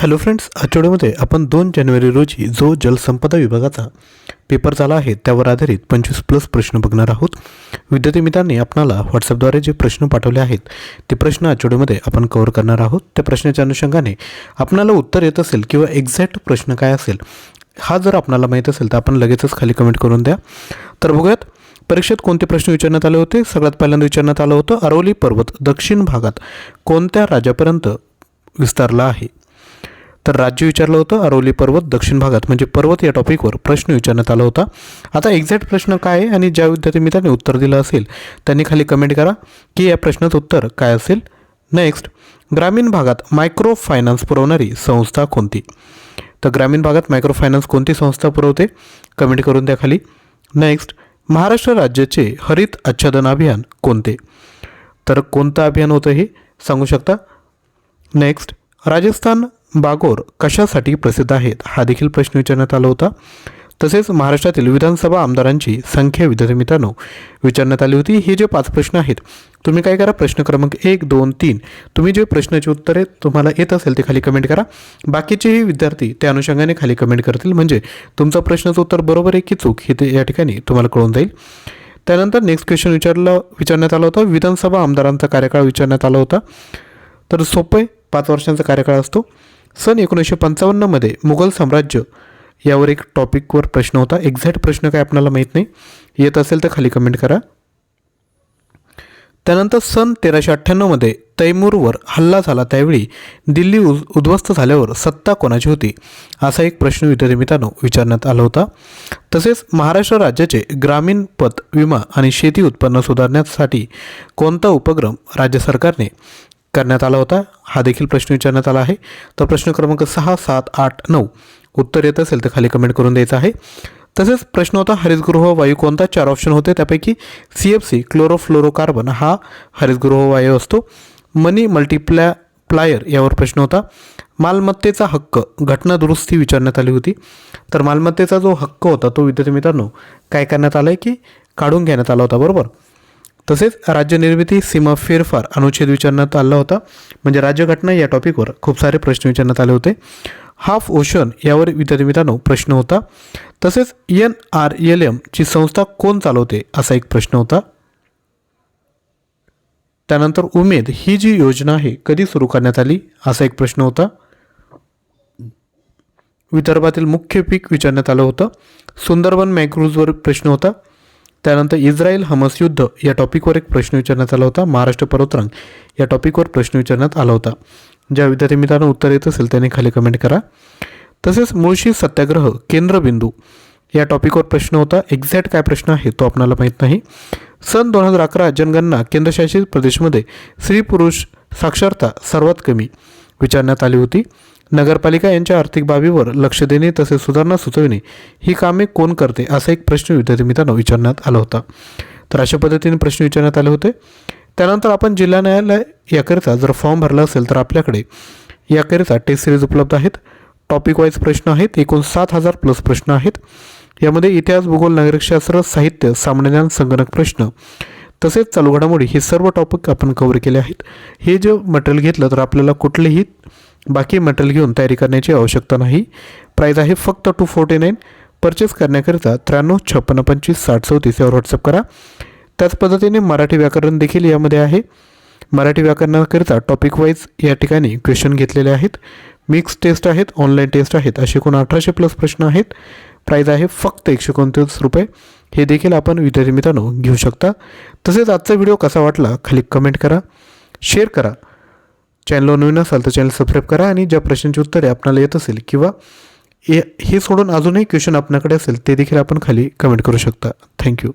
Hello friends आठवड्यामध्ये आपण दोन जानेवारी रोजी जो जलसंपदा विभागाचा पेपर झाला आहे त्यावर आधारित पंचवीस प्लस प्रश्न बघणार आहोत. विद्यार्थी मित्रांनी आपणाला व्हॉट्सअपद्वारे जे प्रश्न पाठवले आहेत ते प्रश्न आठवड्यामध्ये आपण कव्हर करणार आहोत. त्या प्रश्नाच्या अनुषंगाने आपणाला उत्तर येत असेल किंवा एक्झॅक्ट प्रश्न काय असेल हा जर आपणाला माहीत असेल तर आपण लगेचच खाली कमेंट करून द्या. तर बघूयात परीक्षेत कोणते प्रश्न विचारण्यात आले होते? सगळ्यात पहिल्यांदा विचारण्यात आलं होतं अरवली पर्वत दक्षिण भागात कोणत्या राज्यापर्यंत विस्तारला आहे? तर राज्य विचारलं होतं अरवली पर्वत दक्षिण भागात म्हणजे पर्वत या टॉपिकवर प्रश्न विचारण्यात आला होता. आता एक्झॅक्ट प्रश्न काय आहे आणि ज्या विद्यार्थी मित्रांनी उत्तर दिलं असेल त्यांनी खाली कमेंट करा की या प्रश्नाचं उत्तर काय असेल. नेक्स्ट ग्रामीण भागात मायक्रो फायनान्स पुरवणारी संस्था कोणती? तर ग्रामीण भागात मायक्रो फायनान्स कोणती संस्था पुरवते? कमेंट करून द्या खाली. नेक्स्ट महाराष्ट्र राज्याचे हरित आच्छादन अभियान कोणते? तर कोणतं अभियान होतं हे सांगू शकता? नेक्स्ट राजस्थान बागोर कशासाठी प्रसिद्ध आहेत हा देखील प्रश्न विचारण्यात आला होता. तसेच महाराष्ट्रातील विधानसभा आमदारांची संख्या विद्यार्थी मित्रांनो विचारण्यात आली होती. हे जे पाच प्रश्न आहेत तुम्ही काय करा? प्रश्न क्रमांक एक दोन तीन. तुम्ही जे प्रश्नाची उत्तरे तुम्हाला येत असेल ते खाली कमेंट करा. बाकीचेही विद्यार्थी त्या अनुषंगाने खाली कमेंट करतील. म्हणजे तुमचा प्रश्नाचं उत्तर बरोबर आहे की चूक हे ते या ठिकाणी तुम्हाला कळून जाईल. त्यानंतर नेक्स्ट क्वेश्चन विचारलं विचारण्यात आला होता. विधानसभा आमदारांचा कार्यकाळ विचारण्यात आला होता. तर सोपं आहे. पाच वर्षांचा कार्यकाळ असतो. सन एकोणीसशे पंचावन्नमध्ये मुघल साम्राज्य यावर एक टॉपिकवर प्रश्न होता. एक्झॅक्ट प्रश्न काय आपल्याला माहीत नाही. येत असेल तर खाली कमेंट करा. त्यानंतर सन तेराशे अठ्ठ्याण्णवमध्ये तैमूरवर हल्ला झाला. त्यावेळी दिल्ली उज उद्ध्वस्त झाल्यावर सत्ता कोणाची होती? असा एक प्रश्न विद्यार्थी मित्रांनो विचारण्यात आला होता. तसेच महाराष्ट्र राज्याचे ग्रामीण पत विमा आणि शेती उत्पन्न सुधारण्यासाठी कोणता उपक्रम राज्य सरकारने करण्यात आला होता. हा देखील प्रश्न विचारण्यात आला आहे. तर प्रश्न क्रमांक सहा सात आठ नऊ उत्तर येत असेल तर खाली कमेंट करून द्यायचं आहे. तसेच प्रश्न होता हरितगृह वायू कोणता? चार ऑप्शन होते. त्यापैकी सी एफ सी क्लोरोफ्लोरोकार्बन हा हरितगृह वायू असतो. मनी मल्टिप्लॅ प्लायर यावर प्रश्न होता. मालमत्तेचा हक्क. घटना दुरुस्ती विचारण्यात आली होती. तर मालमत्तेचा जो हक्क होता तो विद्यार्थी मित्रांनो काय करण्यात आला आहे की काढून घेण्यात आला होता. बरोबर? तसेच राज्यनिर्मिती सीमा फेरफार अनुच्छेद विचारण्यात आला होता. म्हणजे राज्यघटना या टॉपिकवर खूप सारे प्रश्न विचारण्यात आले होते. हाफ ओशन यावर विद्यार्थी मित्रांनो प्रश्न होता. तसेच एन आर एल एमची संस्था कोण चालवते असा एक प्रश्न होता. त्यानंतर उमेद ही जी योजना आहे कधी सुरू करण्यात आली असा एक प्रश्न होता. विदर्भातील मुख्य पीक विचारण्यात आलं होतं. सुंदरबन मॅग्रूजवर प्रश्न होता. त्यानंतर इस्रायल हमस युद्ध या टॉपिकवर एक प्रश्न विचारण्यात आला होता. महाराष्ट्र पर्वतरांग या टॉपिकवर प्रश्न विचारण्यात आला होता. ज्या विद्यार्थी मित्रांनो उत्तर येत असेल त्यांनी खाली कमेंट करा. तसेच मुळशी सत्याग्रह केंद्रबिंदू या टॉपिकवर प्रश्न होता. एक्झॅक्ट काय प्रश्न आहे तो आपणाला माहीत नाही. सन दोन हजार अकरा जनगणना केंद्रशासित प्रदेशमध्ये स्त्री पुरुष साक्षरता सर्वात कमी विचारण्यात आली होती. नगरपालिका यांच्या आर्थिक बाबीवर लक्ष देणे तसेच सुधारणा सुचविणे ही कामे कोण करते असा एक प्रश्न विद्यार्थी मित्रांनो विचारण्यात आला होता. तर अशा पद्धतीने प्रश्न विचारण्यात आले होते. त्यानंतर आपण जिल्हा न्यायालय याकरिता जर फॉर्म भरला असेल तर आपल्याकडे याकरिता टेस्ट सिरीज उपलब्ध आहेत. टॉपिक वाईज प्रश्न आहेत. एकूण सात हजार प्लस प्रश्न आहेत. यामध्ये इतिहास भूगोल नागरिकशास्त्र साहित्य सामान्य ज्ञान संगणक प्रश्न तसेच चालू घडामोडी हे सर्व टॉपिक आपण कव्हर केले आहेत. हे जे मटेरियल घेतलं तर आपल्याला कुठलेही बाकी मटेरियल घेऊन तयारी करण्याची आवश्यकता नाही. प्राईज आहे फक्त टू फोर्टी नाईन परचेस करण्याकरिता त्र्याण्णव छप्पन्न पंचवीस साठ चौतीस यावर व्हॉट्सअप करा. त्याच पद्धतीने मराठी व्याकरण देखील यामध्ये आहे. मराठी व्याकरणाकरिता टॉपिक वाईज या ठिकाणी क्वेश्चन घेतलेले आहेत. मिक्स टेस्ट आहेत ऑनलाईन टेस्ट आहेत असे एकूण अठराशे प्लस प्रश्न आहेत. प्राईज आहे फक्त एकशे एकोणतीस रुपये. हे देखील आपण विद्यार्थी मित्रांनो घेऊ शकता. तसेच आजचा व्हिडिओ कसा वाटला खाली कमेंट करा. शेअर करा. चॅनलवर नवीन असाल तर चॅनल सबस्क्राईब करा आणि ज्या प्रश्नांची उत्तरे आपल्याला येत असेल किंवा हे हे सोडून अजूनही क्वेश्चन आपल्याकडे असेल ते देखील आपण खाली कमेंट करू शकता. थँक्यू